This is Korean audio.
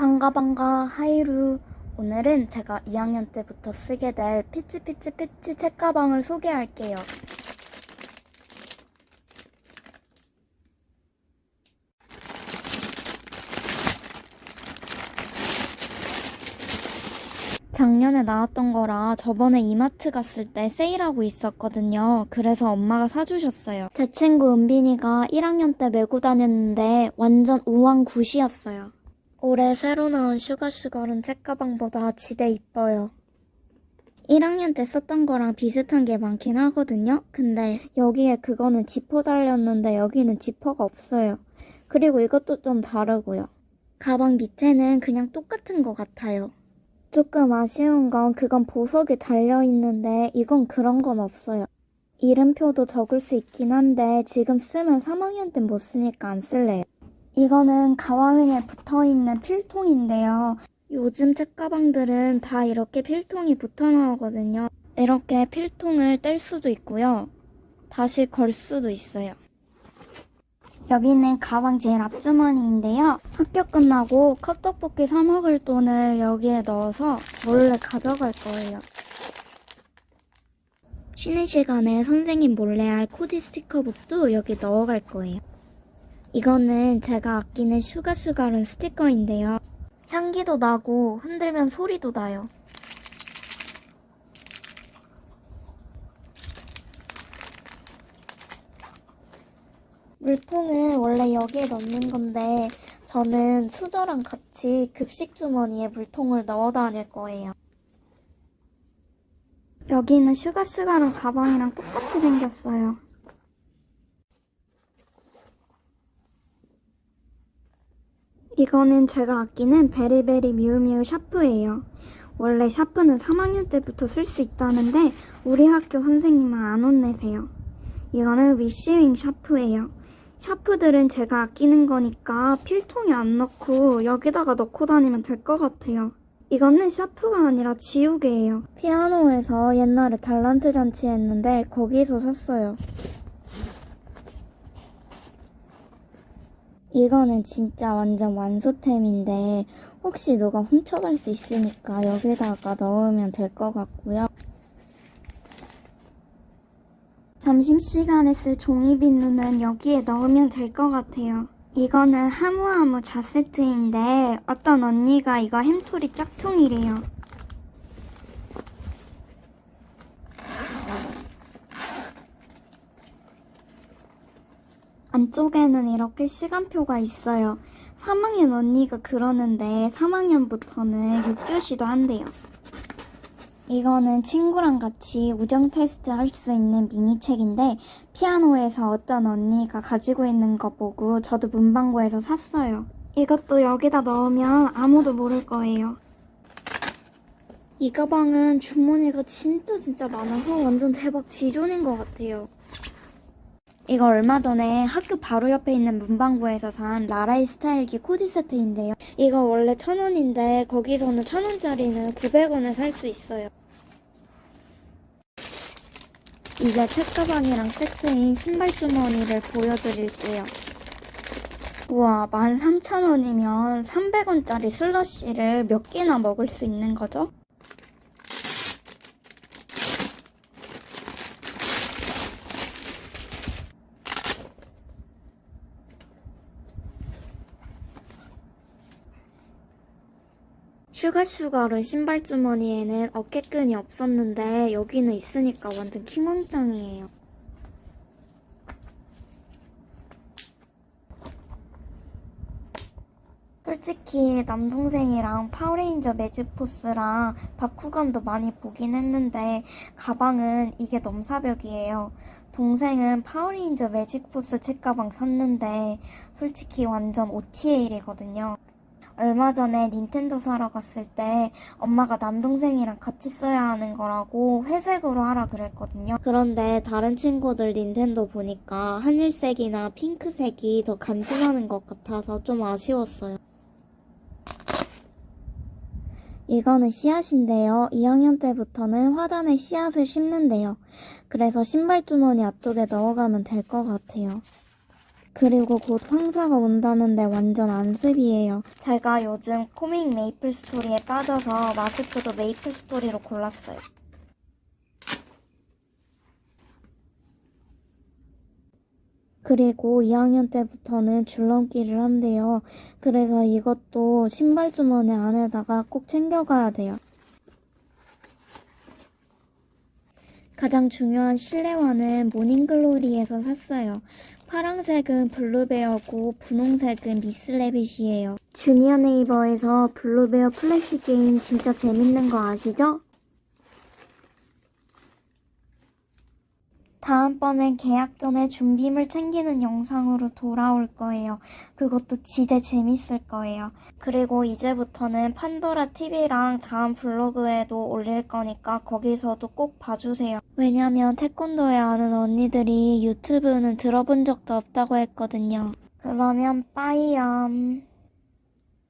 반가 반가 하이루 오늘은 제가 2학년 때부터 쓰게 될 피치피치 피치 책가방을 소개할게요. 작년에 나왔던 거라 저번에 이마트 갔을 때 세일하고 있었거든요. 그래서 엄마가 사주셨어요. 제 친구 은빈이가 1학년 때 메고 다녔는데 완전 우왕 굿이었어요. 올해 새로 나온 슈가슈걸은 책가방보다 지대 이뻐요. 1학년 때 썼던 거랑 비슷한 게 많긴 하거든요. 근데 여기에 그거는 지퍼 달렸는데 여기는 지퍼가 없어요. 그리고 이것도 좀 다르고요. 가방 밑에는 그냥 똑같은 것 같아요. 조금 아쉬운 건 그건 보석이 달려있는데 이건 그런 건 없어요. 이름표도 적을 수 있긴 한데 지금 쓰면 3학년 땐 못 쓰니까 안 쓸래요. 이거는 가방에 붙어있는 필통인데요. 요즘 책가방들은 다 이렇게 필통이 붙어 나오거든요. 이렇게 필통을 뗄 수도 있고요. 다시 걸 수도 있어요. 여기는 가방 제일 앞주머니인데요. 학교 끝나고 컵떡볶이 사 먹을 돈을 여기에 넣어서 몰래 가져갈 거예요. 쉬는 시간에 선생님 몰래 할 코디 스티커북도 여기 넣어갈 거예요. 이거는 제가 아끼는 슈가슈가룬 스티커인데요. 향기도 나고 흔들면 소리도 나요. 물통은 원래 여기에 넣는 건데 저는 수저랑 같이 급식 주머니에 물통을 넣어 다닐 거예요. 여기는 슈가슈가랑 가방이랑 똑같이 생겼어요. 이거는 제가 아끼는 베리베리 미우미우 샤프예요. 원래 샤프는 3학년 때부터 쓸 수 있다는데 우리 학교 선생님은 안 혼내세요. 이거는 위시윙 샤프예요. 샤프들은 제가 아끼는 거니까 필통에 안 넣고 여기다가 넣고 다니면 될 것 같아요. 이거는 샤프가 아니라 지우개예요. 피아노에서 옛날에 달란트 잔치 했는데 거기서 샀어요. 이거는 진짜 완전 완소템인데 혹시 누가 훔쳐갈 수 있으니까 여기다가 넣으면 될 것 같고요. 점심시간에 쓸 종이비누는 여기에 넣으면 될 것 같아요. 이거는 하무하무 자세트인데 어떤 언니가 이거 햄토리 짝퉁이래요. 안쪽에는 이렇게 시간표가 있어요. 3학년 언니가 그러는데 3학년부터는 6교시도 한대요. 이거는 친구랑 같이 우정 테스트 할 수 있는 미니책인데 피아노에서 어떤 언니가 가지고 있는 거 보고 저도 문방구에서 샀어요. 이것도 여기다 넣으면 아무도 모를 거예요. 이 가방은 주머니가 진짜 진짜 많아서 완전 대박 지존인 것 같아요. 이거 얼마 전에 학교 바로 옆에 있는 문방구에서 산 라라이 스타일기 코디 세트인데요. 이거 원래 천 원인데 거기서는 천 원짜리는 900원에 살 수 있어요. 이제 책가방이랑 세트인 신발 주머니를 보여드릴게요. 우와, 13,000원이면 300원짜리 슬러시를 몇 개나 먹을 수 있는 거죠? 슈가슈가룬 신발 주머니에는 어깨끈이 없었는데 여기는 있으니까 완전 킹왕짱이에요. 솔직히 남동생이랑 파워레인저 매직포스랑 바쿠감도 많이 보긴 했는데 가방은 이게 넘사벽이에요. 동생은 파워레인저 매직포스 책가방 샀는데 솔직히 완전 OTA이거든요. 얼마 전에 닌텐도 사러 갔을 때 엄마가 남동생이랑 같이 써야 하는 거라고 회색으로 하라 그랬거든요. 그런데 다른 친구들 닌텐도 보니까 하늘색이나 핑크색이 더 간지나는 것 같아서 좀 아쉬웠어요. 이거는 씨앗인데요. 2학년 때부터는 화단에 씨앗을 심는데요. 그래서 신발 주머니 앞쪽에 넣어가면 될 것 같아요. 그리고 곧 황사가 온다는데 완전 안습이에요. 제가 요즘 코믹 메이플 스토리에 빠져서 마스크도 메이플 스토리로 골랐어요. 그리고 2학년 때부터는 줄넘기를 한대요. 그래서 이것도 신발 주머니 안에다가 꼭 챙겨가야 돼요. 가장 중요한 실내화는 모닝글로리에서 샀어요. 파랑색은 블루베어고 분홍색은 미스레빗이에요. 주니어 네이버에서 블루베어 플래시 게임 진짜 재밌는 거 아시죠? 다음번엔 계약 전에 준비물 챙기는 영상으로 돌아올 거예요. 그것도 지대 재밌을 거예요. 그리고 이제부터는 판도라 TV랑 다음 블로그에도 올릴 거니까 거기서도 꼭 봐주세요. 왜냐면 태권도에 아는 언니들이 유튜브는 들어본 적도 없다고 했거든요. 그러면 빠이염.